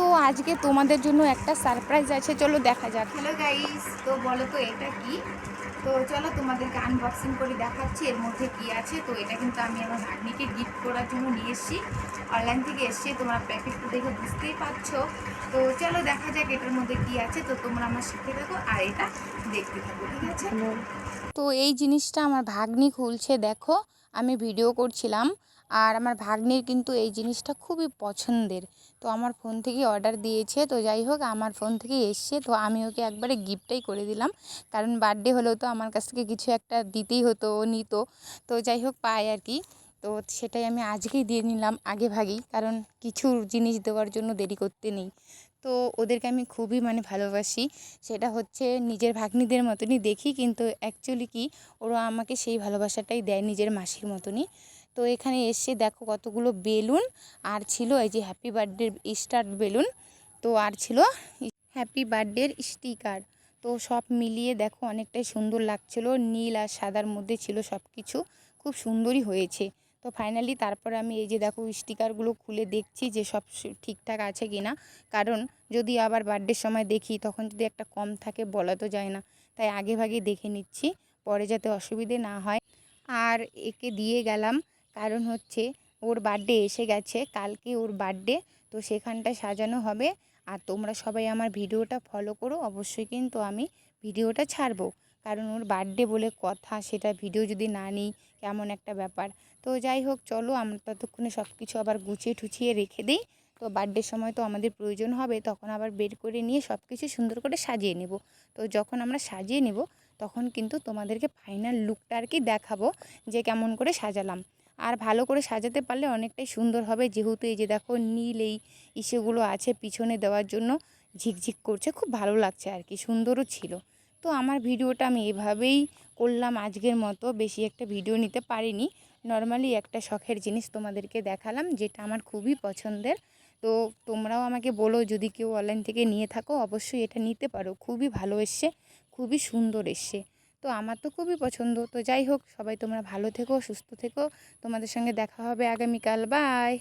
তো আজকে তোমাদের জন্য একটা সারপ্রাইজ আছে চলো দেখা যাক। হ্যালো গাইস তো বলো তো এটা কি? তো চলো তোমাদেরকে আনবক্সিং করে দেখাচ্ছি এর মধ্যে কি আছে। তো এটা কিন্তু আমি আমার ভাগ্নিকে গিফট করার জন্য নিয়ে এসেছি। অনলাইন থেকে এসেছি তোমরা প্যাকেটটা দেখে বুঝতেই পারছ। তো চলো দেখা যাক এটার মধ্যে কি আছে। তো তোমরা আমার সাথে থাকো আর এটা দেখতে থাকো ঠিক আছে? তো এই জিনিসটা আমার ভাগ্নি খুলছে দেখো। আমি ভিডিও করছিলাম। আর আমার ভাগ্নির কিন্তু এই জিনিসটা খুবই পছন্দের। তো আমার ফোন থেকে অর্ডার দিয়েছে। তো যাই হোক, আমার ফোন থেকে এসছে। তো আমি ওকে একবারে গিফটটাই করে দিলাম। কারণ বার্থডে হলেও তো আমার কাছ থেকে কিছু একটা দিতেই হতো, ও নিত। তো যাই হোক, পায় আর কি। তো সেটাই আমি আজকেই দিয়ে নিলাম আগে ভাগেই। কারণ কিছু জিনিস দেওয়ার জন্য দেরি করতে নেই। তো ওদেরকে আমি খুবই মানে ভালোবাসি। সেটা হচ্ছে নিজের ভাগ্নিদের মতনই দেখি। কিন্তু অ্যাকচুয়ালি কি, ওরা আমাকে সেই ভালোবাসাটাই দেয় নিজের মাসির মতনই। তো এখানে এসে দেখো কতগুলো বেলুন। আর ছিল এই যে হ্যাপি বার্থডে স্টার বেলুন। তো আর ছিল হ্যাপি বার্থডের স্টিকার তো সব মিলিয়ে দেখো অনেকটাই সুন্দর লাগছিল। নীল আর সাদার মধ্যে ছিল সব কিছু খুব সুন্দরই হয়েছে। তো ফাইনালি তারপর আমি এই যে দেখো স্টিকারগুলো খুলে দেখছি যে সব ঠিকঠাক আছে কি না কারণ যদি আবার বার্থডের সময় দেখি তখন যদি একটা কম থাকে বলা তো যায় না। তাই আগে ভাগে দেখে নিচ্ছি। পরে যাতে অসুবিধে না হয়। আর একে দিয়ে গেলাম কারণ হচ্ছে ওর বার্থডে এসে গেছে, কালকে ওর বার্থডে তো সেখানটায় সাজানো হবে। আর তোমরা সবাই আমার ভিডিওটা ফলো করো, অবশ্যই কিন্তু আমি ভিডিওটা ছাড়বো। কারণ ওর বার্থডে বলে কথা, সেটা ভিডিও যদি না নিই, কেমন একটা ব্যাপার। তো যাই হোক, চলো আমরা ততক্ষণে সব কিছু আবার গুছিয়ে ঠুছিয়ে রেখে দিই। তো বার্থডের সময় তো আমাদের প্রয়োজন হবে, তখন আবার বের করে নিয়ে সব কিছু সুন্দর করে সাজিয়ে নেব। তো যখন আমরা সাজিয়ে নেব, তখন কিন্তু তোমাদেরকে ফাইনাল লুকটা আর কি দেখাবো, যে কেমন করে সাজালাম। আর ভালো করে সাজাতে পারলে অনেকটাই সুন্দর হবে। যেহেতু এই যে দেখো নীল এই ইসেগুলো আছে পিছনে দেওয়ার জন্য ঝিকঝিক করছে, খুব ভালো লাগছে আর কি, সুন্দরও ছিল। তো আমার ভিডিওটা আমি এভাবেই করলাম আজকের মতো, বেশি একটা ভিডিও নিতে পারিনি। নর্মালি একটা শখের জিনিস তোমাদেরকে দেখালাম যেটা আমার খুবই পছন্দের। তো তোমরাও আমাকে বলো, যদি কেউ অনলাইন থেকে নিয়ে থাকো, অবশ্যই এটা নিতে পারো। খুবই ভালো এসছে, খুবই সুন্দর এসছে। তো আমার তো খুবই পছন্দ। তো যাই হোক, সবাই তোমরা ভালো থেকো, সুস্থ থেকো। তোমাদের সঙ্গে দেখা হবে আগামীকাল। বাই!